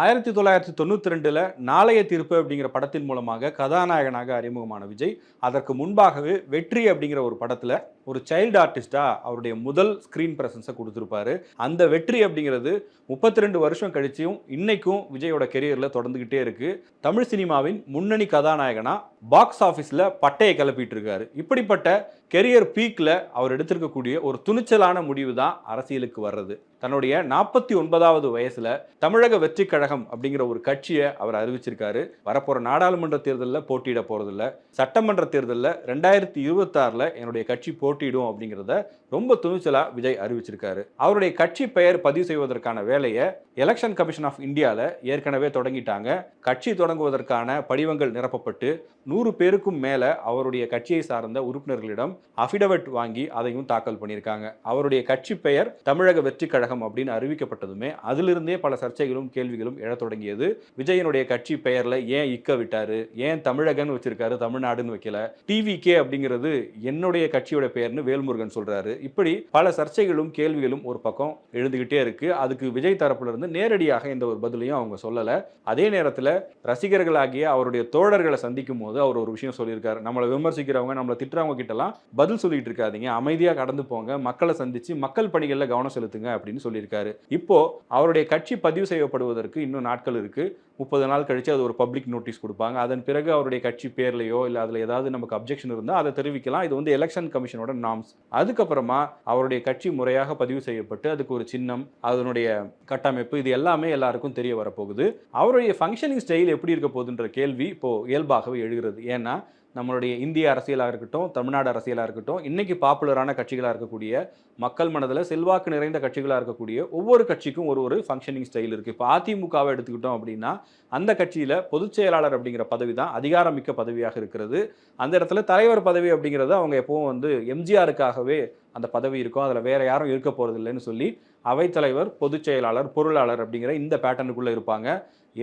ஆயிரத்தி தொள்ளாயிரத்தி தொண்ணூற்றி ரெண்டில் நாளைய தீர்ப்பு அப்படிங்கிற படத்தின் மூலமாக கதாநாயகனாக அறிமுகமான விஜய் அதற்கு முன்பாகவே வெற்றி அப்படிங்கிற ஒரு படத்தில் ஒரு சைல்டு ஆர்டிஸ்டாக அவருடைய முதல் ஸ்க்ரீன் ப்ரெசன்ஸை கொடுத்துருப்பாரு. அந்த வெற்றி அப்படிங்கிறது முப்பத்தி ரெண்டு வருஷம் கழிச்சியும் இன்னைக்கும் விஜயோட கெரியரில் தொடர்ந்துக்கிட்டே இருக்குது தமிழ் சினிமாவின் முன்னணி கதாநாயகனாக பாக்ஸ் ஆஃபீஸில் பட்டையை கிளப்பிட்டு இருக்காரு. இப்படிப்பட்ட கெரியர் பீக்கில் அவர் எடுத்திருக்கக்கூடிய ஒரு துணிச்சலான முடிவு தான் அரசியலுக்கு வர்றது. தன்னுடைய நாற்பத்தி ஒன்பதாவது வயசில் தமிழக வெற்றி கழகம் அப்படிங்கிற ஒரு கட்சியை அவர் அறிவிச்சிருக்காரு. வரப்போகிற நாடாளுமன்ற தேர்தலில் போட்டியிட போகிறதில்ல சட்டமன்ற தேர்தலில் ரெண்டாயிரத்தி இருபத்தாறில் என்னுடைய கட்சி போட்டியிடும் அப்படிங்கிறத ரொம்ப துணிச்சலாக விஜய் அறிவிச்சிருக்காரு. அவருடைய கட்சி பெயர் பதிவு செய்வதற்கான வேலையை எலெக்ஷன் கமிஷன் ஆஃப் இந்தியாவில் ஏற்கனவே தொடங்கிட்டாங்க. கட்சி தொடங்குவதற்கான படிவங்கள் நிரப்பப்பட்டு நூறு பேருக்கும் மேலே அவருடைய கட்சியை சார்ந்த உறுப்பினர்களிடம் அஃபிடவிட் வாங்கி அதையும் தாக்கல் பண்ணியிருக்காங்க. அவருடைய கட்சி பெயர் தமிழக வெற்றி கழகம் அப்படின்னு அறிவிக்கப்பட்டதுமே அதிலிருந்தே பல சர்ச்சைகளும் கேள்விகளும் எழத் தொடங்கியது. விஜயனுடைய கட்சி பெயரில் ஏன் இக்க விட்டாரு? ஏன் தமிழகன் வச்சிருக்காரு தமிழ்நாடுன்னு வைக்கல? டிவி கே அப்படிங்கிறது என்னுடைய கட்சியோட பெயர்னு வேல்முருகன் சொல்றாரு. இப்படி பல சர்ச்சைகளும் கேள்விகளும் ஒரு பக்கம் எழுந்துகிட்டே இருக்கு. அதுக்கு விஜய் தரப்புல இருந்து நேரடியாக இந்த ஒரு பதிலையும் அவங்க சொல்லல. அதே நேரத்தில் ரசிகர்களாகிய அவருடைய தோழர்களை சந்திக்கும் போது அவர் ஒரு விஷயம் சொல்லியிருக்காரு. நம்மளை விமர்சிக்கிறவங்க நம்மளை திட்டுறவங்க கிட்டலாம் பதில் சொல்லிட்டு இருக்காதீங்க. அமைதியாக கடந்து போங்க. மக்களை சந்திச்சு மக்கள் பணிகளில் கவனம் செலுத்துங்க அப்படின்னு சொல்லியிருக்காரு. இப்போ அவருடைய கட்சி பதிவு செய்யப்படுவதற்கு இன்னும் நாட்கள் இருக்கு. முப்பது நாள் கழிச்சு அது ஒரு பப்ளிக் நோட்டீஸ் கொடுப்பாங்க. அதன் பிறகு அவருடைய கட்சி பேர்லையோ இல்லை அதில் ஏதாவது நமக்கு அப்ஜெக்ஷன் இருந்தால் அதை தெரிவிக்கலாம். இது வந்து எலெக்ஷன் கமிஷனோட நாம்ஸ் அதுக்கப்புறமா அவருடைய கட்சி முறையாக பதிவு செய்யப்பட்டு அதுக்கு ஒரு சின்னம் அதனுடைய கட்டமைப்பு இது எல்லாமே எல்லாருக்கும் தெரிய வரப்போகுது. அவருடைய ஃபங்க்ஷனிங் ஸ்டைல் எப்படி இருக்க போகுதுன்ற கேள்வி இப்போது இயல்பாகவே எழுகிறது. ஏன்னா நம்மளுடைய இந்திய அரசியலாக இருக்கட்டும் தமிழ்நாடு அரசியலாக இருக்கட்டும் இன்றைக்கி பாப்புலரான கட்சிகளாக இருக்கக்கூடிய மக்கள் மனதில் செல்வாக்கு நிறைந்த கட்சிகளாக இருக்கக்கூடிய ஒவ்வொரு கட்சிக்கும் ஒரு ஒரு ஃபங்க்ஷனிங் ஸ்டைல் இருக்குது இப்போ அதிமுகவை எடுத்துக்கிட்டோம் அப்படின்னா அந்த கட்சியில் பொதுச் செயலாளர் அப்படிங்கிற பதவி தான் அதிகாரமிக்க பதவியாக இருக்கிறது. அந்த இடத்துல தலைவர் பதவி அப்படிங்கிறது அவங்க எப்பவும் வந்து எம்ஜிஆருக்காகவே அந்த பதவி இருக்கும். அதில் வேறு யாரும் இருக்க போகிறதில்லைன்னு சொல்லி அவைத்தலைவர் பொதுச் செயலாளர் பொருளாளர் அப்படிங்கிற இந்த பேட்டர்னுக்குள்ளே இருப்பாங்க.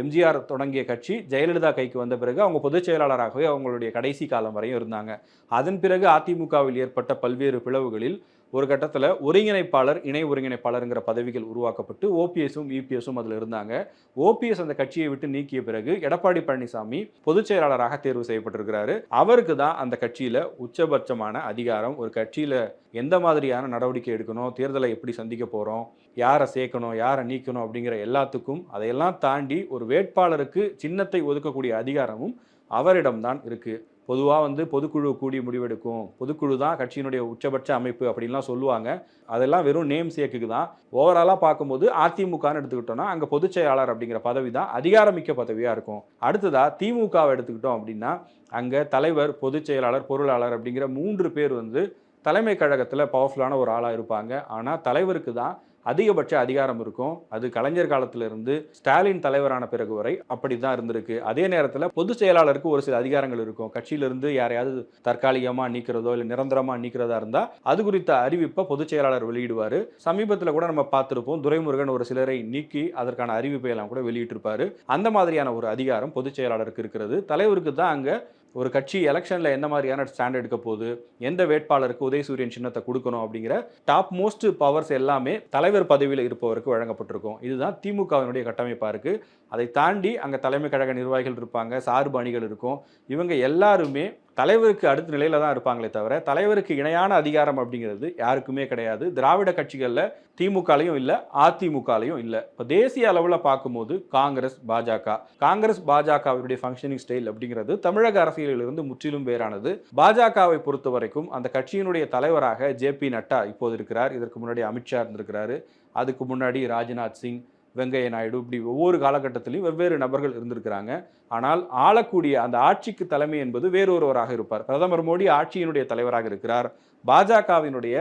எம்ஜிஆர் தொடங்கிய கட்சி ஜெயலலிதா கைக்கு வந்த பிறகு அவங்க பொதுச் செயலாளராகவே அவங்களுடைய கடைசி காலம் வரையும் இருந்தாங்க. அதன் பிறகு அதிமுகவில் ஏற்பட்ட பல்வேறு பிளவுகளில் ஒரு கட்டத்தில் ஒருங்கிணைப்பாளர் இணை ஒருங்கிணைப்பாளருங்கிற பதவிகள் உருவாக்கப்பட்டு ஓபிஎஸும் இபிஎஸும் அதில் இருந்தாங்க. ஓபிஎஸ் அந்த கட்சியை விட்டு நீக்கிய பிறகு எடப்பாடி பழனிசாமி பொதுச் செயலாளராக தேர்வு செய்யப்பட்டிருக்கிறாரு. அவருக்கு தான் அந்த கட்சியில் உச்சபட்சமான அதிகாரம். ஒரு கட்சியில் எந்த மாதிரியான நடவடிக்கை எடுக்கணும் தேர்தலை எப்படி சந்திக்க போகிறோம் யாரை சேர்க்கணும் யாரை நீக்கணும் அப்படிங்கிற எல்லாத்துக்கும் அதையெல்லாம் தாண்டி ஒரு வேட்பாளருக்கு சின்னத்தை ஒதுக்கக்கூடிய அதிகாரமும் அவரிடம்தான் இருக்குது பொதுவாக வந்து பொதுக்குழு கூடி முடிவெடுக்கும். பொதுக்குழு தான் கட்சியினுடைய உச்சபட்ச அமைப்பு அப்படின்லாம் சொல்லுவாங்க. அதெல்லாம் வெறும் நேம் சேக்குக்கு தான். ஓவராலாக பார்க்கும்போது அதிமுகன்னு எடுத்துக்கிட்டோம்னா அங்கே பொதுச் செயலாளர் அப்படிங்கிற பதவி தான் அதிகாரமிக்க பதவியாக இருக்கும். அடுத்ததாக திமுகவை எடுத்துக்கிட்டோம் அப்படின்னா அங்கே தலைவர் பொதுச் செயலாளர் பொருளாளர் அப்படிங்கிற மூன்று பேர் வந்து தலைமை கழகத்தில் பவர்ஃபுல்லான ஒரு ஆளாக இருப்பாங்க. ஆனால் தலைவருக்கு தான் அதிகபட்ச அதிகாரம் இருக்கும். அது கலைஞர் காலத்திலிருந்து ஸ்டாலின் தலைவரான பிறகு வரை அப்படி தான் இருந்திருக்கு. அதே நேரத்தில் பொதுச் செயலாளருக்கு ஒரு சில அதிகாரங்கள் இருக்கும். கட்சியிலிருந்து யாரையாவது தற்காலிகமாக நீக்கிறதோ இல்லை நிரந்தரமாக நீக்கிறதா இருந்தால் அது குறித்த அறிவிப்பை பொதுச் செயலாளர் வெளியிடுவார். சமீபத்தில் கூட நம்ம பார்த்துருப்போம். துரைமுருகன் ஒரு சிலரை நீக்கி அதற்கான அறிவிப்பை எல்லாம் கூட வெளியிட்டிருப்பாரு. அந்த மாதிரியான ஒரு அதிகாரம் பொதுச் செயலாளருக்கு இருக்கிறது. தலைவருக்கு தான் அங்கே ஒரு கட்சி எலெக்ஷனில் எந்த மாதிரியான ஸ்டாண்ட் எடுக்க போகுது எந்த வேட்பாளருக்கு உதயசூரியன் சின்னத்தை கொடுக்கணும் அப்படிங்கிற டாப் மோஸ்ட் பவர்ஸ் எல்லாமே தலைவர் பதவியில் இருப்பவருக்கு வழங்கப்பட்டிருக்கும். இதுதான் திமுகவினுடைய கட்டமைப்பாக இருக்குது அதை தாண்டி அங்கே தலைமை கழக நிர்வாகிகள் இருப்பாங்க சார்பு அணிகள் இருக்கும். இவங்க எல்லாருமே தலைவருக்கு அடுத்த நிலையில் தான் இருப்பாங்களே தவிர தலைவருக்கு இணையான அதிகாரம் அப்படிங்கிறது யாருக்குமே கிடையாது. திராவிட கட்சிகளில் திமுகலையும் இல்லை அதிமுகலையும் இல்லை. இப்போ தேசிய அளவில் பார்க்கும்போது காங்கிரஸ் பாஜக. காங்கிரஸ் பாஜகவினுடைய ஃபங்க்ஷனிங் ஸ்டைல் அப்படிங்கிறது தமிழக அரசியலிலிருந்து முற்றிலும் வேறானது. பாஜகவை பொறுத்த வரைக்கும் அந்த கட்சியினுடைய தலைவராக ஜே பி நட்டா இப்போது இருக்கிறார். இதற்கு முன்னாடி அமித்ஷா இருந்திருக்கிறாரு. அதுக்கு முன்னாடி ராஜ்நாத் சிங் வெங்கைய நாயுடு இப்படி ஒவ்வொரு காலகட்டத்திலையும் வெவ்வேறு நபர்கள் இருந்திருக்கிறாங்க. ஆனால் ஆளக்கூடிய அந்த ஆட்சிக்கு தலைமை என்பது வேறொருவராக இருப்பார். பிரதமர் மோடி ஆட்சியினுடைய தலைவராக இருக்கிறார். பாஜகவினுடைய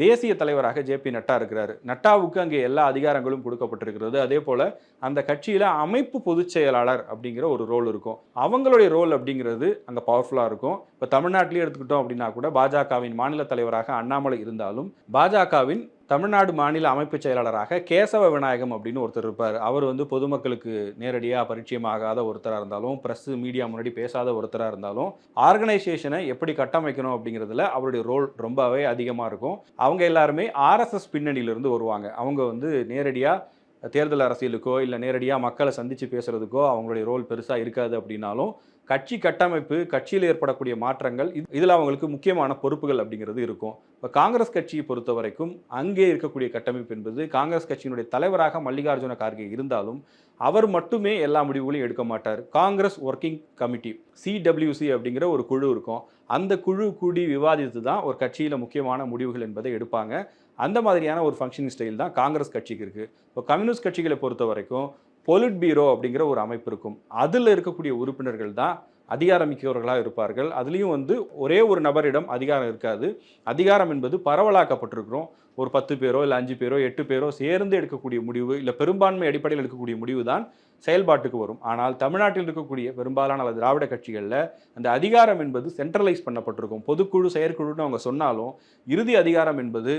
தேசிய தலைவராக ஜே பி நட்டா இருக்கிறார். நட்டாவுக்கு அங்கே எல்லா அதிகாரங்களும் கொடுக்கப்பட்டிருக்கிறது. அதே போல அந்த கட்சியில அமைப்பு பொதுச் செயலாளர் அப்படிங்கிற ஒரு ரோல் இருக்கும். அவங்களுடைய ரோல் அப்படிங்கிறது அங்கே பவர்ஃபுல்லாக இருக்கும். இப்போ தமிழ்நாட்டிலேயே எடுத்துக்கிட்டோம் அப்படின்னா கூட பாஜகவின் மாநில தலைவராக அண்ணாமலை இருந்தாலும் பாஜகவின் தமிழ்நாடு மாநில அமைப்பு செயலாளராக கேசவ விநாயகம் அப்படின்னு ஒருத்தர் இருப்பார். அவர் வந்து பொதுமக்களுக்கு நேரடியாக பரிச்சயமாகாத ஒருத்தராக இருந்தாலும் ப்ரெஸ் மீடியா முன்னாடி பேசாத ஒருத்தராக இருந்தாலும் ஆர்கனைசேஷனை எப்படி கட்டமைக்கணும் அப்படிங்கிறதுல அவருடைய ரோல் ரொம்பவே அதிகமாக இருக்கும். அவங்க எல்லாருமே ஆர்எஸ்எஸ் பின்னணியிலிருந்து வருவாங்க. அவங்க வந்து நேரடியாக தேர்தல் அரசியலுக்கோ இல்லை நேரடியாக மக்களை சந்தித்து பேசுறதுக்கோ அவங்களுடைய ரோல் பெருசாக இருக்காது அப்படின்னாலும் கட்சி கட்டமைப்பு கட்சியில் ஏற்படக்கூடிய மாற்றங்கள் இதில் அவங்களுக்கு முக்கியமான பொறுப்புகள் அப்படிங்கிறது இருக்கும். இப்போ காங்கிரஸ் கட்சியை பொறுத்த வரைக்கும் அங்கே இருக்கக்கூடிய கட்டமைப்பு என்பது காங்கிரஸ் கட்சியினுடைய தலைவராக மல்லிகார்ஜுன கார்கே இருந்தாலும் அவர் மட்டுமே எல்லா முடிவுகளையும் எடுக்க மாட்டார். காங்கிரஸ் ஒர்க்கிங் கமிட்டி சிடபிள்யூசி அப்படிங்கிற ஒரு குழு இருக்கும். அந்த குழு கூடி விவாதித்து தான் ஒரு கட்சியில் முக்கியமான முடிவுகள் என்பதை எடுப்பாங்க. அந்த மாதிரியான ஒரு ஃபங்க்ஷனிங் ஸ்டைல் தான் காங்கிரஸ் கட்சிக்கு இருக்குது இப்போ கம்யூனிஸ்ட் கட்சிகளை பொறுத்த வரைக்கும் பொலிட் பீரோ அப்படிங்கிற ஒரு அமைப்பு இருக்கும். அதில் இருக்கக்கூடிய உறுப்பினர்கள் தான் அதிகாரமிக்கவர்களாக இருப்பார்கள். அதுலேயும் வந்து ஒரே ஒரு நபரிடம் அதிகாரம் இருக்காது. அதிகாரம் என்பது பரவலாக்கப்பட்டிருக்கிறோம். ஒரு பத்து பேரோ இல்லை அஞ்சு பேரோ எட்டு பேரோ சேர்ந்து எடுக்கக்கூடிய முடிவு இல்லை பெரும்பான்மை அடிப்படையில் எடுக்கக்கூடிய முடிவு தான் செயல்பாட்டுக்கு வரும். ஆனால் தமிழ்நாட்டில் இருக்கக்கூடிய பெரும்பாலான அல்லது திராவிட கட்சிகளில் அந்த அதிகாரம் என்பது சென்ட்ரலைஸ் பண்ணப்பட்டிருக்கும். பொதுக்குழு செயற்குழுன்னு அவங்க சொன்னாலும் இறுதி அதிகாரம் என்பது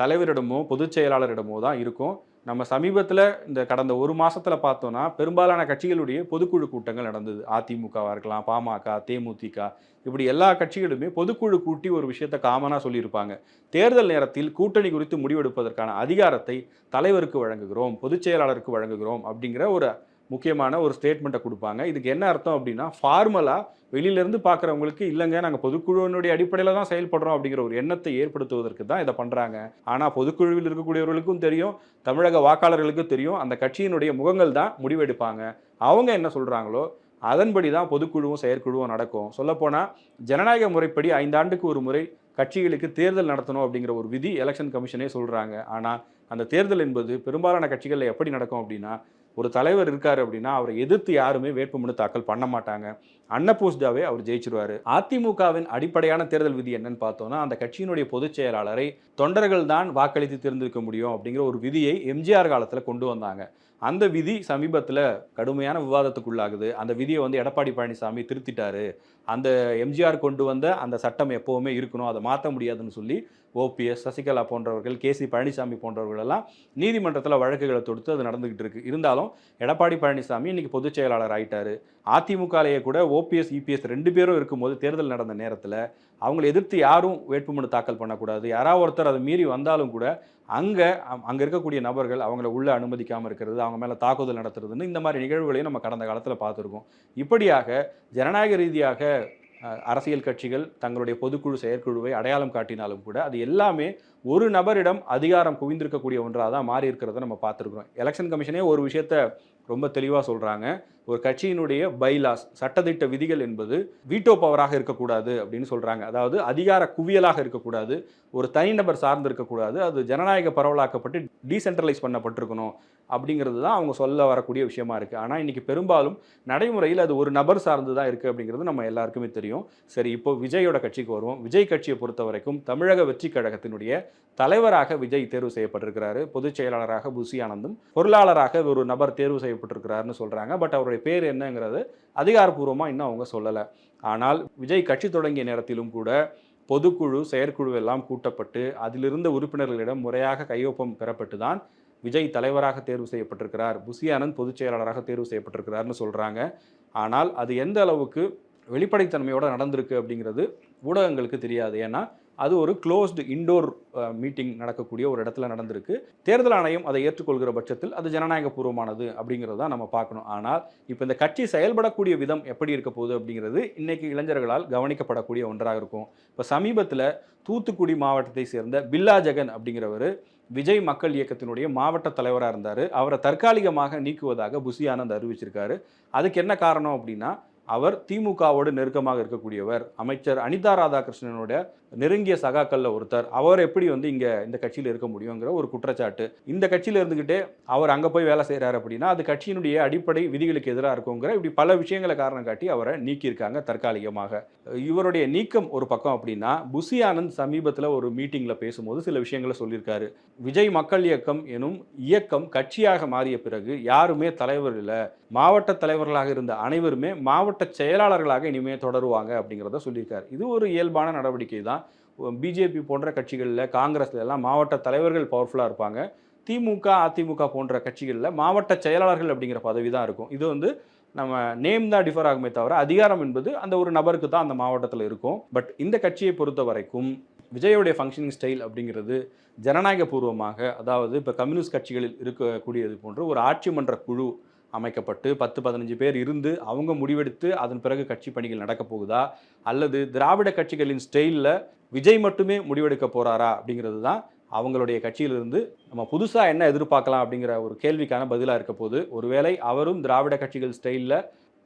தலைவரிடமோ பொதுச் செயலாளரிடமோ தான் இருக்கும். நம்ம சமீபத்தில் இந்த கடந்த ஒரு மாதத்தில் பார்த்தோன்னா பெரும்பாலான கட்சிகளுடைய பொதுக்குழு கூட்டங்கள் நடந்தது. அதிமுகவாக இருக்கலாம் பாமக தேமுதிக இப்படி எல்லா கட்சிகளுமே பொதுக்குழு கூட்டி ஒரு விஷயத்தை காமனாக சொல்லியிருப்பாங்க. தேர்தல் நேரத்தில் கூட்டணி குறித்து முடிவெடுப்பதற்கான அதிகாரத்தை தலைவருக்கு வழங்குகிறோம் பொதுச் செயலாளருக்கு வழங்குகிறோம் அப்படிங்கிற ஒரு முக்கியமான ஒரு ஸ்டேட்மெண்ட்டை கொடுப்பாங்க. இதுக்கு என்ன அர்த்தம் அப்படின்னா ஃபார்மலாக வெளியிலேருந்து பார்க்குறவங்களுக்கு இல்லைங்க நாங்கள் பொதுக்குழுவினுடைய அடிப்படையில் தான் செயல்படுறோம் அப்படிங்கிற ஒரு எண்ணத்தை ஏற்படுத்துவதற்கு தான் இதை பண்ணுறாங்க ஆனால் பொதுக்குழுவில் இருக்கக்கூடியவர்களுக்கும் தெரியும் தமிழக வாக்காளர்களுக்கும் தெரியும் அந்த கட்சியினுடைய முகங்கள் தான் முடிவெடுப்பாங்க. அவங்க என்ன சொல்கிறாங்களோ அதன்படி தான் பொதுக்குழுவும் செயற்குழுவும் நடக்கும். சொல்லப்போனால் ஜனநாயக முறைப்படி ஐந்தாண்டுக்கு ஒரு முறை கட்சிகளுக்கு தேர்தல் நடத்தணும் அப்படிங்கிற ஒரு விதி எலெக்ஷன் கமிஷனே சொல்கிறாங்க ஆனால் அந்த தேர்தல் என்பது பெரும்பாலான கட்சிகளில் எப்படி நடக்கும் அப்படின்னா ஒரு தலைவர் இருக்கார் அப்படின்னா அவரை எதிர்த்து யாருமே வேட்புமனு தாக்கல் பண்ண மாட்டாங்க. அன்னபூஸ்டாவே அவர் ஜெயிச்சிருவாரு. அதிமுகவின் அடிப்படையான தேர்தல் விதி என்னன்னு பார்த்தோம்னா அந்த கட்சியினுடைய பொதுச் செயலாளரை தொண்டர்கள் தான் வாக்களித்து தேர்ந்தெடுக்க முடியும் அப்படிங்கிற ஒரு விதியை எம்ஜிஆர் காலத்தில் கொண்டு வந்தாங்க. அந்த விதி சமீபத்தில் கடுமையான விவாதத்துக்குள்ளாகுது. அந்த விதியை வந்து எடப்பாடி பழனிசாமி திருத்திட்டாரு. அந்த எம்ஜிஆர் கொண்டு வந்த அந்த சட்டம் எப்போவுமே இருக்கணும் அதை மாற்ற முடியாதுன்னு சொல்லி ஓபிஎஸ் சசிகலா போன்றவர்கள் கே சி பழனிசாமி போன்றவர்கள் எல்லாம் நீதிமன்றத்தில் வழக்குகளை தொடுத்து அது நடந்துகிட்டு இருக்கு. இருந்தாலும் எடப்பாடி பழனிசாமி இன்னைக்கு பொதுச் செயலாளர் ஆயிட்டாரு. அதிமுகலேயே கூட ஓபிஎஸ் இபிஎஸ் ரெண்டு பேரும் இருக்கும்போது தேர்தல் நடந்த நேரத்தில் அவங்களை எதிர்த்து யாரும் வேட்புமனு தாக்கல் பண்ணக்கூடாது. யாராவது ஒருத்தர் அதை மீறி வந்தாலும் கூட அங்கே அங்கே இருக்கக்கூடிய நபர்கள் அவங்கள உள்ளே அனுமதிக்காமல் இருக்கிறது அவங்க மேலே தாக்குதல் நடத்துறதுன்னு இந்த மாதிரி நிகழ்வுகளையும் நம்ம கடந்த காலத்தில் பார்த்துருக்கோம். இப்படியாக ஜனநாயக ரீதியாக அரசியல் கட்சிகள் தங்களுடைய பொதுக்குழு செயற்குழுவை அடையாளம் காட்டினாலும் கூட அது எல்லாமே ஒரு நபரிடம் அதிகாரம் குவிந்திருக்கக்கூடிய ஒன்றாக தான் மாறி இருக்கிறத நம்ம பார்த்துருக்குறோம். எலெக்ஷன் கமிஷனே ஒரு விஷயத்த ரொம்ப தெளிவாக சொல்கிறாங்க ஒரு கட்சியினுடைய பைலாஸ் சட்டத்திட்ட விதிகள் என்பது வீட்டோ பவராக இருக்கக்கூடாது அப்படின்னு சொல்கிறாங்க அதாவது அதிகார குவியலாக இருக்கக்கூடாது. ஒரு தனிநபர் சார்ந்து இருக்கக்கூடாது. அது ஜனநாயக பரவலாக்கப்பட்டு டீசென்ட்ரலைஸ் பண்ணப்பட்டிருக்கணும் அப்படிங்கிறது தான் அவங்க சொல்ல வரக்கூடிய விஷயமா இருக்குது ஆனால் இன்றைக்கி பெரும்பாலும் நடைமுறையில் அது ஒரு நபர் சார்ந்து தான் இருக்குது அப்படிங்கிறது நம்ம எல்லாருக்குமே தெரியும். சரி இப்போ விஜயோட கட்சிக்கு வருவோம். விஜய் கட்சியை பொறுத்த வரைக்கும் தமிழக வெற்றி கழகத்தினுடைய தலைவராக விஜய் தேர்வு செய்யப்பட்டிருக்கிறாரு. பொதுச் செயலாளராக புசி ஆனந்தும் பொருளாளராக ஒரு நபர் தேர்வு செய்யப்பட்டிருக்கிறாருன்னு சொல்கிறாங்க பட் அவருடைய பேர் என்னங்கிறது அதிகாரப்பூர்வமாக இன்னும் அவங்க சொல்லலை. ஆனால் விஜய் கட்சி தொடங்கிய நேரத்திலும் கூட பொதுக்குழு செயற்குழு எல்லாம் கூட்டப்பட்டு அதிலிருந்த உறுப்பினர்களிடம் முறையாக கையொப்பம் பெறப்பட்டு தான் விஜய் தலைவராக தேர்வு செய்யப்பட்டிருக்கிறார். புசி ஆனந்த் பொதுச் செயலாளராக தேர்வு செய்யப்பட்டிருக்கிறார்னு சொல்கிறாங்க ஆனால் அது எந்த அளவுக்கு வெளிப்படைத்தன்மையோடு நடந்திருக்கு அப்படிங்கிறது ஊடகங்களுக்கு தெரியாது. ஏன்னா அது ஒரு க்ளோஸ்டு இண்டோர் மீட்டிங் நடக்கக்கூடிய ஒரு இடத்துல நடந்திருக்கு. தேர்தல் ஆணையம் அதை ஏற்றுக்கொள்கிற பட்சத்தில் அது ஜனநாயகபூர்வமானது அப்படிங்கிறது தான் நம்ம பார்க்கணும். ஆனால் இப்போ இந்த கட்சி செயல்படக்கூடிய விதம் எப்படி இருக்க போகுது அப்படிங்கிறது இன்னைக்கு இளைஞர்களால் கவனிக்கப்படக்கூடிய ஒன்றாக இருக்கும். இப்போ சமீபத்தில் தூத்துக்குடி மாவட்டத்தை சேர்ந்த பில்லா ஜெகன் அப்படிங்கிறவர் விஜய் மக்கள் இயக்கத்தினுடைய மாவட்ட தலைவராக இருந்தார். அவரை தற்காலிகமாக நீக்குவதாக புசி ஆனந்த் அறிவிச்சிருக்காரு. அதுக்கு என்ன காரணம் அப்படின்னா அவர் திமுகவோடு நெருக்கமாக இருக்கக்கூடியவர். அமைச்சர் அனிதா ராதாகிருஷ்ணனோட நெருங்கிய சகாக்களில் ஒருத்தர். அவர் எப்படி வந்து இங்கே இந்த கட்சியில் இருக்க முடியுங்கிற ஒரு குற்றச்சாட்டு. இந்த கட்சியில இருந்துக்கிட்டே அவர் அங்கே போய் வேலை செய்கிறார் அப்படின்னா அது கட்சியினுடைய அடிப்படை விதிகளுக்கு எதிராக இருக்குங்கிற இப்படி பல விஷயங்களை காரணம் காட்டி அவரை நீக்கியிருக்காங்க தற்காலிகமாக. இவருடைய நீக்கம் ஒரு பக்கம் அப்படின்னா புசி ஆனந்த் சமீபத்தில் ஒரு மீட்டிங்கில் பேசும்போது சில விஷயங்களை சொல்லியிருக்காரு. விஜய் மக்கள் இயக்கம் எனும் இயக்கம் கட்சியாக மாறிய பிறகு யாருமே தலைவர் இல்லை. மாவட்ட தலைவர்களாக இருந்த அனைவருமே மாவட்ட செயலாளர்களாக இனிமேல் தொடருவாங்க அப்படிங்கிறத சொல்லியிருக்காரு. இது ஒரு இயல்பான நடவடிக்கை தான் பிஜேபி போன்ற கட்சிகளில் காங்கிரஸ்ல எல்லாம் மாவட்ட தலைவர்கள் பவர்ஃபுல்லாக இருப்பாங்க. திமுக அதிமுக போன்ற கட்சிகளில் மாவட்ட செயலாளர்கள் அப்படிங்கிற பதவி தான் இருக்கும். இது வந்து நம்ம நேம் தான் டிஃபர் ஆகுமே தவிர அதிகாரம் என்பது அந்த ஒரு நபருக்கு தான் அந்த மாவட்டத்தில் இருக்கும். பட் இந்த கட்சியை பொறுத்த வரைக்கும் விஜயோடைய ஃபங்க்ஷனிங் ஸ்டைல் அப்படிங்கிறது ஜனநாயக பூர்வமாக அதாவது இப்போ கம்யூனிஸ்ட் கட்சிகளில் இருக்கக்கூடியது போன்று ஒரு ஆட்சி மன்ற குழு அமைக்கப்பட்டு பத்து பதினஞ்சு பேர் இருந்து அவங்க முடிவெடுத்து அதன் பிறகு கட்சி பணிகள் நடக்கப் போகுதா? அல்லது திராவிட கட்சிகளின் ஸ்டைலில் விஜய் மட்டுமே முடிவெடுக்க போகிறாரா அப்படிங்கிறது தான் அவங்களுடைய கட்சியிலிருந்து நம்ம புதுசாக என்ன எதிர்பார்க்கலாம் அப்படிங்கிற ஒரு கேள்விக்கான பதிலாக இருக்க போது ஒருவேளை அவரும் திராவிட கட்சிகள் ஸ்டைலில்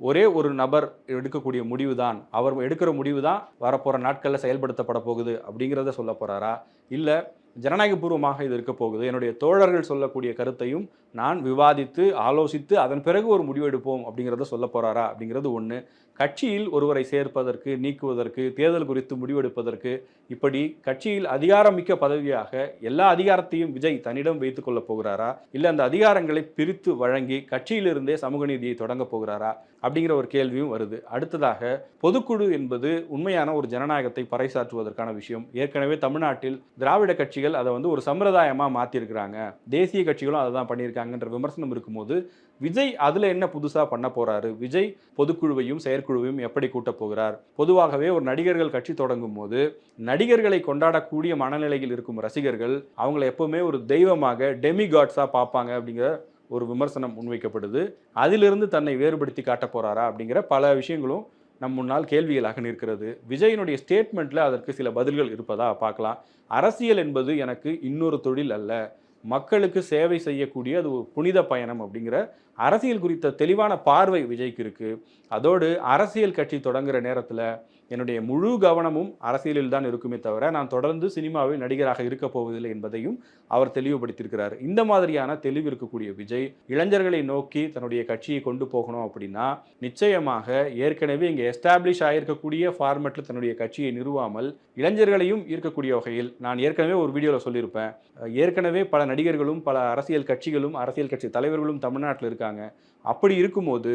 ஒரே ஒரு நபர் எடுக்கக்கூடிய முடிவு தான் அவர் எடுக்கிற முடிவு தான் வரப்போகிற நாட்களில் செயல்படுத்தப்பட போகுது அப்படிங்கிறத சொல்ல போகிறாரா இல்லை ஜனநாயகபூர்வமாக இது இருக்க போகுது. என்னுடைய தோழர்கள் சொல்லக்கூடிய கருத்தையும் நான் விவாதித்து ஆலோசித்து அதன் பிறகு ஒரு முடிவெடுப்போம் அப்படிங்கிறத சொல்ல போகிறாரா அப்படிங்கிறது ஒன்று கட்சியில் ஒருவரை சேர்ப்பதற்கு நீக்குவதற்கு தேர்தல் குறித்து முடிவெடுப்பதற்கு இப்படி கட்சியில் அதிகாரமிக்க பதவியாக எல்லா அதிகாரத்தையும் விஜய் தன்னிடம் வைத்து கொள்ளப் போகிறாரா? இல்லை அந்த அதிகாரங்களை பிரித்து வழங்கி கட்சியிலிருந்தே சமூக நீதியை தொடங்க போகிறாரா? அப்படிங்கிற ஒரு கேள்வியும் வருது. அடுத்ததாக பொதுக்குழு என்பது உண்மையான ஒரு ஜனநாயகத்தை பறைசாற்றுவதற்கான விஷயம். ஏற்கனவே தமிழ்நாட்டில் திராவிட கட்சிகள் அதை வந்து ஒரு சம்பிரதாயமாக மாற்றிருக்கிறாங்க தேசிய கட்சிகளும் அதை தான் பண்ணியிருக்காங்கன்ற விமர்சனம் இருக்கும்போது விஜய் அதில் என்ன புதுசாக பண்ண போகிறாரு விஜய் பொதுக்குழுவையும் செயற்குழுவையும் எப்படி கூட்டப் போகிறார்? பொதுவாகவே ஒரு நடிகர்கள் கட்சி தொடங்கும் போது நடிகர்களை கொண்டாடக்கூடிய மனநிலையில் இருக்கும் ரசிகர்கள் அவங்கள எப்போவுமே ஒரு தெய்வமாக டெமிகாட்ஸாக பார்ப்பாங்க அப்படிங்கிற ஒரு விமர்சனம் முன்வைக்கப்படுது. அதிலிருந்து தன்னை வேறுபடுத்தி காட்ட போகிறாரா அப்படிங்கிற பல விஷயங்களும் நம் முன்னால் கேள்விகளாக நிற்கிறது. விஜயனுடைய ஸ்டேட்மெண்ட்டில் அதற்கு சில பதில்கள் இருப்பதா பார்க்கலாம். அரசியல் என்பது எனக்கு இன்னொரு தொழில் அல்ல. மக்களுக்கு சேவை செய்யக்கூடிய அது ஒரு புனித பயணம் அப்படிங்கிற அரசியல் குறித்த தெளிவான பார்வை விஜய்க்கு இருக்குது அதோடு அரசியல் கட்சி தொடங்குகிற நேரத்தில் என்னுடைய முழு கவனமும் அரசியலில் தான் இருக்குமே தவிர நான் தொடர்ந்து சினிமாவில் நடிகராக இருக்க போவதில்லை என்பதையும் அவர் தெளிவுபடுத்தியிருக்கிறார். இந்த மாதிரியான தெளிவு இருக்கக்கூடிய விஜய் இளைஞர்களை நோக்கி தன்னுடைய கட்சியை கொண்டு போகணும் அப்படின்னா நிச்சயமாக ஏற்கனவே இங்கே எஸ்டாப்ளிஷ் ஆகியிருக்கக்கூடிய ஃபார்மெட்டில் தன்னுடைய கட்சியை நிறுவாமல் இளைஞர்களையும் ஈர்க்கக்கூடிய வகையில் நான் ஏற்கனவே ஒரு வீடியோவில் சொல்லியிருப்பேன். ஏற்கனவே பல நடிகர்களும் பல அரசியல் கட்சிகளும் அரசியல் கட்சி தலைவர்களும் தமிழ்நாட்டில் இருக்காங்க. அப்படி இருக்கும்போது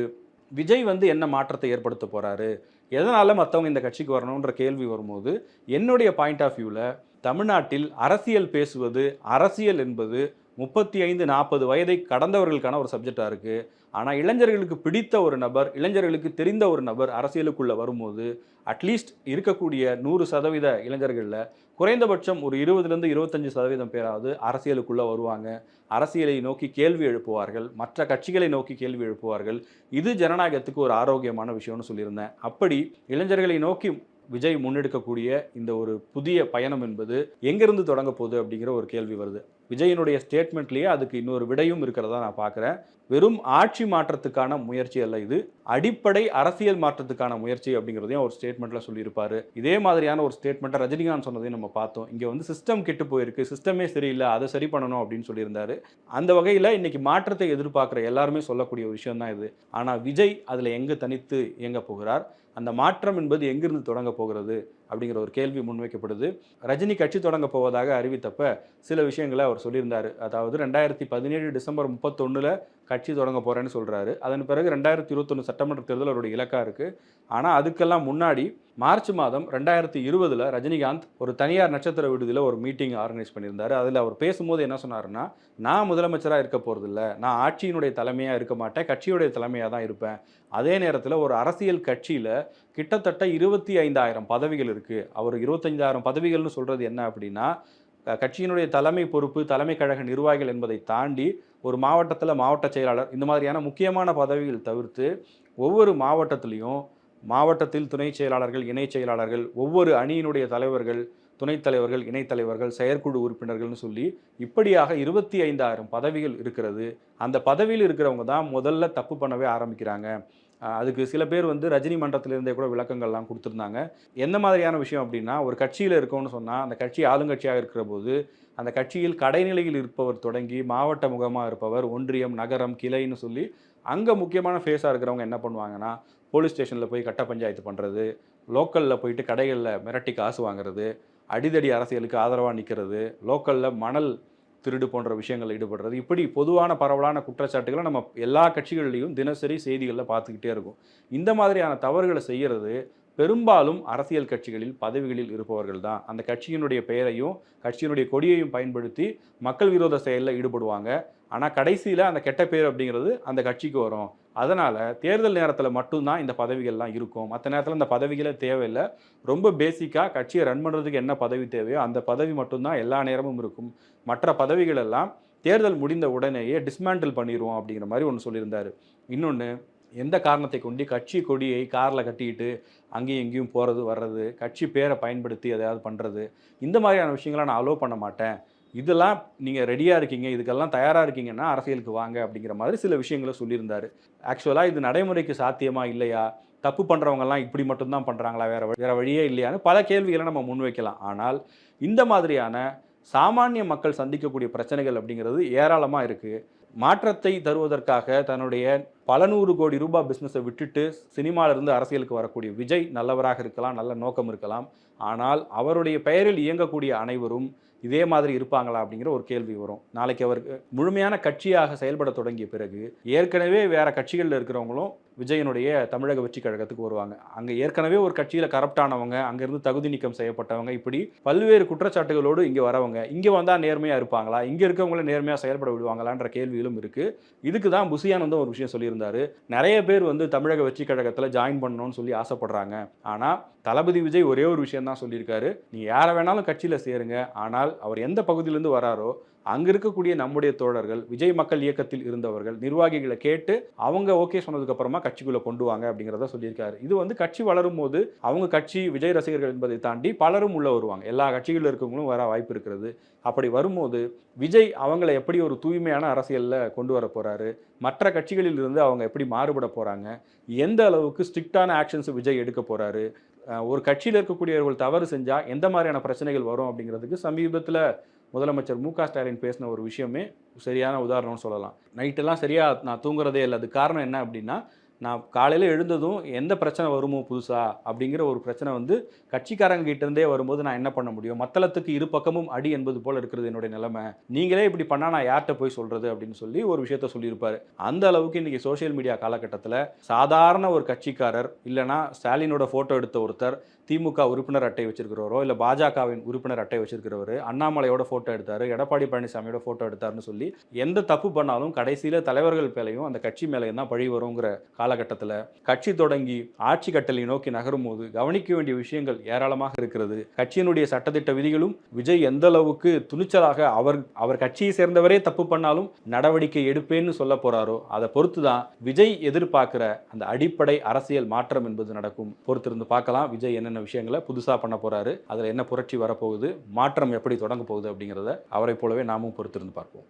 விஜய் வந்து என்ன மாற்றத்தை ஏற்படுத்த போகிறாரு எதனால் மற்றவங்க இந்த கட்சிக்கு வரணுன்ற கேள்வி வரும்போது என்னுடைய பாயிண்ட் ஆஃப் வியூவில் தமிழ்நாட்டில் அரசியல் பேசுவது அரசியல் என்பது முப்பத்தி ஐந்து நாற்பது வயதை கடந்தவர்களுக்கான ஒரு சப்ஜெக்டாக இருக்குது ஆனால் இளைஞர்களுக்கு பிடித்த ஒரு நபர் இளைஞர்களுக்கு தெரிந்த ஒரு நபர் அரசியலுக்குள்ளே வரும்போது அட்லீஸ்ட் இருக்கக்கூடிய நூறு சதவீத இளைஞர்களில் குறைந்தபட்சம் ஒரு இருபதுலேருந்து இருபத்தஞ்சு சதவீதம் பேராவது அரசியலுக்குள்ளே வருவாங்க. அரசியலை நோக்கி கேள்வி எழுப்புவார்கள். மற்ற கட்சிகளை நோக்கி கேள்வி எழுப்புவார்கள். இது ஜனநாயகத்துக்கு ஒரு ஆரோக்கியமான விஷயம்னு சொல்லியிருந்தேன். அப்படி இளைஞர்களை நோக்கி விஜய் முன்னெடுக்கக்கூடிய இந்த ஒரு புதிய பயணம் என்பது எங்கிருந்து தொடங்க போகுது அப்படிங்கிற ஒரு கேள்வி வருது. விஜயனுடைய ஸ்டேட்மெண்ட்லேயே அதுக்கு இன்னொரு விடையும் இருக்கிறதா நான் பார்க்குறேன். வெறும் ஆட்சி மாற்றத்துக்கான முயற்சி அல்ல இது அடிப்படை அரசியல் மாற்றத்துக்கான முயற்சி அப்படிங்கிறதையும் அவர் ஸ்டேட்மெண்ட்டில் சொல்லியிருப்பார். இதே மாதிரியான ஒரு ஸ்டேட்மெண்ட்டை ரஜினிகாந்த் சொன்னதையும் நம்ம பார்த்தோம். இங்கே வந்து சிஸ்டம் கெட்டு போயிருக்கு சிஸ்டமே சரியில்லை அதை சரி பண்ணணும் அப்படின்னு சொல்லியிருந்தாரு. அந்த வகையில் இன்னைக்கு மாற்றத்தை எதிர்பார்க்குற எல்லாருமே சொல்லக்கூடிய ஒரு விஷயம் தான் இது. ஆனால் விஜய் அதில் எங்கே தனித்து இயங்க போகிறார்? அந்த மாற்றம் என்பது எங்கிருந்து தொடங்க போகிறது? அப்படிங்கிற ஒரு கேள்வி முன்வைக்கப்படுது. ரஜினி கட்சி தொடங்க போவதாக அறிவித்தப்ப சில விஷயங்களை அவர் சொல்லியிருந்தார். அதாவது ரெண்டாயிரத்தி பதினேழு டிசம்பர் முப்பத்தொன்னில் கட்சி தொடங்க போகிறேன்னு சொல்கிறாரு அதன் பிறகு ரெண்டாயிரத்தி இருபத்தொன்று சட்டமன்ற தேர்தல் அவருடைய இலக்காக இருக்குது ஆனால் அதுக்கெல்லாம் முன்னாடி மார்ச் மாதம் ரெண்டாயிரத்தி இருபதில் ரஜினிகாந்த் ஒரு தனியார் நட்சத்திர விடுதியில் ஒரு மீட்டிங் ஆர்கனைஸ் பண்ணியிருந்தார். அதில் அவர் பேசும்போது என்ன சொன்னாருன்னா நான் முதலமைச்சராக இருக்க போகிறதில்ல நான் ஆட்சியினுடைய தலைமையாக இருக்க மாட்டேன். கட்சியுடைய தலைமையாக தான் இருப்பேன். அதே நேரத்தில் ஒரு அரசியல் கட்சியில் கிட்டத்தட்ட இருபத்தி ஐந்தாயிரம் பதவிகள் இருக்குது அவர் இருபத்தஞ்சாயிரம் பதவிகள்னு சொல்கிறது என்ன அப்படின்னா கட்சியினுடைய தலைமை பொறுப்பு தலைமை கழக நிர்வாகிகள் என்பதை தாண்டி ஒரு மாவட்டத்தில் மாவட்ட செயலாளர் இந்த மாதிரியான முக்கியமான பதவிகள் தவிர்த்து ஒவ்வொரு மாவட்டத்திலையும் மாவட்டத்தில் துணை செயலாளர்கள் இணை செயலாளர்கள் ஒவ்வொரு அணியினுடைய தலைவர்கள் துணைத் தலைவர்கள் இணைத்தலைவர்கள் செயற்குழு உறுப்பினர்கள்னு சொல்லி இப்படியாக இருபத்தி ஐந்தாயிரம் பதவிகள் இருக்கிறது. அந்த பதவியில் இருக்கிறவங்க தான் முதல்ல தப்பு பண்ணவே ஆரம்பிக்கிறாங்க. அதுக்கு சில பேர் வந்து ரஜினி மன்றத்திலிருந்தே கூட விளக்கங்கள்லாம் கொடுத்துருந்தாங்க. என்ன மாதிரியான விஷயம் அப்படின்னா ஒரு கட்சியில் இருக்கோம்னு சொன்னால் அந்த கட்சி ஆளுங்கட்சியாக இருக்கிற போது அந்த கட்சியில் கடைநிலையில் இருப்பவர் தொடங்கி மாவட்ட முகமாக இருப்பவர் ஒன்றியம் நகரம் கிளைன்னு சொல்லி அங்கே முக்கியமான ஃபேஸாக இருக்கிறவங்க என்ன பண்ணுவாங்கன்னா போலீஸ் ஸ்டேஷனில் போய் கட்ட பஞ்சாயத்து பண்ணுறது லோக்கலில் போயிட்டு கடைகளில் மிரட்டி காசு வாங்குறது அடிதடி அரசியலுக்கு ஆதரவாக நிற்கிறது லோக்கலில் மணல் திருடு போன்ற விஷயங்களில் ஈடுபடுறது. இப்படி பொதுவான பரவலான குற்றச்சாட்டுகளை நம்ம எல்லா கட்சிகள்லையும் தினசரி செய்திகளில் பார்த்துக்கிட்டே இருக்கும். இந்த மாதிரியான தவறுகளை செய்கிறது பெரும்பாலும் அரசியல் கட்சிகளில் பதவிகளில் இருப்பவர்கள் தான். அந்த கட்சியினுடைய பெயரையும் கட்சியினுடைய கொடியையும் பயன்படுத்தி மக்கள் விரோத செயலில் ஈடுபடுவாங்க. ஆனால் கடைசியில் அந்த கெட்ட பேர் அப்படிங்கிறது அந்த கட்சிக்கு வரும். அதனால் தேர்தல் நேரத்தில் மட்டும்தான் இந்த பதவிகள்லாம் இருக்கும். மற்ற நேரத்தில் இந்த பதவிகளே தேவையில்லை. ரொம்ப பேசிக்காக கட்சியை ரன் பண்ணுறதுக்கு என்ன பதவி தேவையோ அந்த பதவி மட்டும்தான் எல்லா நேரமும் இருக்கும். மற்ற பதவிகள் எல்லாம் தேர்தல் முடிந்த உடனேயே டிஸ்மேண்டில் பண்ணிடுவோம் அப்படிங்கிற மாதிரி ஒன்று சொல்லியிருந்தார். இன்னொன்று எந்த காரணத்தை கொண்டு கட்சி கொடியை காரில் கட்டிக்கிட்டு அங்கேயும் இங்கேயும் போகிறது வர்றது கட்சி பேரை பயன்படுத்தி எதையாவது பண்ணுறது இந்த மாதிரியான விஷயங்களை நான் அலோவ் பண்ண மாட்டேன். இதெல்லாம் நீங்கள் ரெடியாக இருக்கீங்க இதுக்கெல்லாம் தயாராக இருக்கீங்கன்னா அரசியலுக்கு வாங்க அப்படிங்கிற மாதிரி சில விஷயங்களை சொல்லியிருந்தார். ஆக்சுவலாக இது நடைமுறைக்கு சாத்தியமா இல்லையா? தப்பு பண்ணுறவங்கலாம் இப்படி மட்டும்தான் பண்ணுறாங்களா வேறு வழி- வழியே இல்லையான்னு பல கேள்விகளை நம்ம முன்வைக்கலாம். ஆனால் இந்த மாதிரியான சாமானிய மக்கள் சந்திக்கக்கூடிய பிரச்சனைகள் அப்படிங்கிறது ஏராளமாக இருக்குது மாற்றத்தை தருவதற்காக தன்னுடைய பல நூறு கோடி ரூபாய் பிஸ்னஸை விட்டுட்டு சினிமாவிலிருந்து அரசியலுக்கு வரக்கூடிய விஜய் நல்லவராக இருக்கலாம் நல்ல நோக்கம் இருக்கலாம். ஆனால் அவருடைய பெயரில் இயங்கக்கூடிய அனைவரும் இதே மாதிரி இருப்பாங்களா அப்படிங்கிற ஒரு கேள்வி வரும். நாளைக்கு அவருக்கு முழுமையான கட்சியாக செயல்பட தொடங்கிய பிறகு ஏற்கனவே வேற கட்சிகளில் இருக்கிறவங்களும் விஜயனுடைய தமிழக வெற்றி கழகத்துக்கு வருவாங்க. அங்கே ஏற்கனவே ஒரு கட்சியில் கரப்டானவங்க அங்கேருந்து தகுதி நீக்கம் செய்யப்பட்டவங்க இப்படி பல்வேறு குற்றச்சாட்டுகளோடு இங்கே வரவங்க இங்கே வந்தால் நேர்மையாக இருப்பாங்களா இங்கே இருக்கவங்கள நேர்மையாக செயல்பட விடுவாங்களான்ற கேள்விகளும் இருக்குது இதுக்கு தான் புசியானந்தம் வந்து ஒரு விஷயம் சொல்லியிருந்தாரு நிறைய பேர் வந்து தமிழக வெற்றி கழகத்தில் ஜாயின் பண்ணணும்னு சொல்லி ஆசைப்படுறாங்க. ஆனால் தளபதி விஜய் ஒரே ஒரு விஷயம் தான் சொல்லியிருக்காரு. நீங்கள் யாரை வேணாலும் கட்சியில் சேருங்க. ஆனால் அவர் எந்த பகுதியிலேருந்து வராரோ அங்கே இருக்கக்கூடிய நம்முடைய தோழர்கள் விஜய் மக்கள் இயக்கத்தில் இருந்தவர்கள் நிர்வாகிகளை கேட்டு அவங்க ஓகே சொன்னதுக்கு அப்புறமா கட்சிக்குள்ளே கொண்டு வாங்க அப்படிங்கிறத சொல்லியிருக்காரு. இது வந்து கட்சி வளரும் போது அவங்க கட்சி விஜய் ரசிகர்கள் என்பதை தாண்டி பலரும் உள்ளே வருவாங்க. எல்லா கட்சிகளில் இருக்கவங்களும் வர வாய்ப்பு இருக்கிறது. அப்படி வரும்போது விஜய் அவங்கள எப்படி ஒரு தூய்மையான அரசியலில் கொண்டு வர போகிறாரு மற்ற கட்சிகளில் இருந்து அவங்க எப்படி மாறுபட போகிறாங்க எந்த அளவுக்கு ஸ்ட்ரிக்டான ஆக்ஷன்ஸ் விஜய் எடுக்க போகிறாரு ஒரு கட்சியில் இருக்கக்கூடியவர்கள் தவறு செஞ்சால் எந்த மாதிரியான பிரச்சனைகள் வரும் அப்படிங்கிறதுக்கு சமீபத்தில் முதலமைச்சர் மு க ஸ்டாலின் பேசின ஒரு விஷயமே சரியான உதாரணம்னு சொல்லலாம். நைட்டெல்லாம் சரியாக நான் தூங்குறதே இல்லை. அது காரணம் என்ன அப்படின்னா நான் காலையில் எழுந்ததும் எந்த பிரச்சனை வருமோ புதுசாக அப்படிங்கிற ஒரு பிரச்சனை வந்து கட்சிக்காரங்க இருந்தே வரும்போது நான் என்ன பண்ண முடியும்? மத்தளத்துக்கு இரு பக்கமும் அடி என்பது போல் இருக்கிறது என்னுடைய நிலைமை. நீங்களே இப்படி பண்ணா நான் யார்கிட்ட போய் சொல்கிறது அப்படின்னு சொல்லி ஒரு விஷயத்த சொல்லியிருப்பார். அந்த அளவுக்கு இன்றைக்கி சோஷியல் மீடியா காலகட்டத்தில் சாதாரண ஒரு கட்சிக்காரர் இல்லைனா ஸ்டாலினோட ஃபோட்டோ எடுத்த ஒருத்தர் திமுக உறுப்பினர் அட்டை வச்சிருக்கிறவரோ இல்லை பாஜகவின் உறுப்பினர் அட்டை வச்சிருக்கிறவர் அண்ணாமலையோட ஃபோட்டோ எடுத்தார் எடப்பாடி பழனிசாமியோட ஃபோட்டோ எடுத்தாருன்னு சொல்லி எந்த தப்பு பண்ணாலும் கடைசியில் தலைவர்கள் மேலேயும் அந்த கட்சி மேலேயும் தான் பழி வருங்கிற காலகட்டத்தில் கட்சி தொடங்கி ஆட்சி கட்டளை நோக்கி நகரும் போது கவனிக்க வேண்டிய விஷயங்கள் ஏராளமாக இருக்கிறது. கட்சியினுடைய சட்டத்திட்ட விதிகளும் விஜய் எந்த அளவுக்கு துணிச்சலாக அவர் அவர் கட்சியை சேர்ந்தவரே தப்பு பண்ணாலும் நடவடிக்கை எடுப்பேன்னு சொல்ல போறாரோ அதை பொறுத்து தான் விஜய் எதிர்பார்க்கிற அந்த அடிப்படை அரசியல் மாற்றம் என்பது நடக்கும். பொறுத்திருந்து பார்க்கலாம். விஜய் என்னென்ன விஷயங்களை புதுசாக பண்ண போறாரு. அதில் என்ன புரட்சி வரப்போகுது மாற்றம் எப்படி தொடங்க போகுது அப்படிங்கிறத அவரை போலவே நாமும் பொறுத்திருந்து பார்ப்போம்.